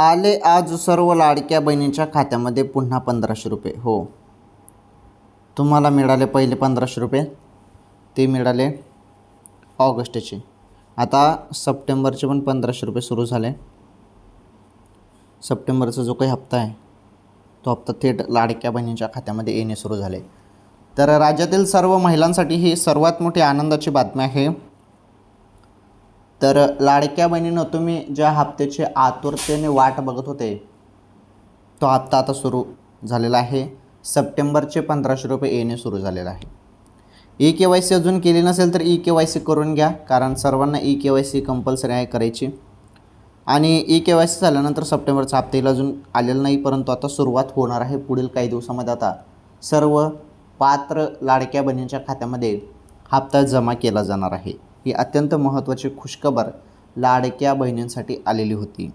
आले आज सर्व लाडक्या बहिणींच्या खात्यामध्ये पुन्हा पंधराशे रुपये. हो. तुम्हाला मिळाले पहिले पंधराशे रुपये. ते मिळाले ऑगस्टचे. आता सप्टेंबरचे पण पंधराशे रुपये सुरू झाले. सप्टेंबरचा जो काही हप्ता आहे तो हप्ता थेट लाडक्या बहिणींच्या खात्यामध्ये येणे सुरू झाले. तर राज्यातील सर्व महिलांसाठी ही सर्वात मोठी आनंदाची बातमी आहे. तर लाडक्या बहिणीनं तुम्ही ज्या हप्त्याची आतुरतेने वाट बघत होते तो हप्ता आता सुरू झालेला आहे. सप्टेंबरचे पंधराशे रुपये येणे सुरू झालेलं आहे. ई के वाय सी अजून केली नसेल तर ई के वाय सी करून घ्या कारण सर्वांना E K Y C compulsory आहे करायची. आणि ई के वाय सी झाल्यानंतर सप्टेंबरचा हप्ता येईल अजून आलेला नाही परंतु आता सुरुवात होणार आहे पुढील काही दिवसामध्ये आता. सर्व पात्र लाडक्या बहिणींच्या खात्यामध्ये हप्ता जमा केला जाणार आहे. ही अत्यंत महत्त्वाची खुशखबर लाडक्या बहिणींसाठी आलेली होती.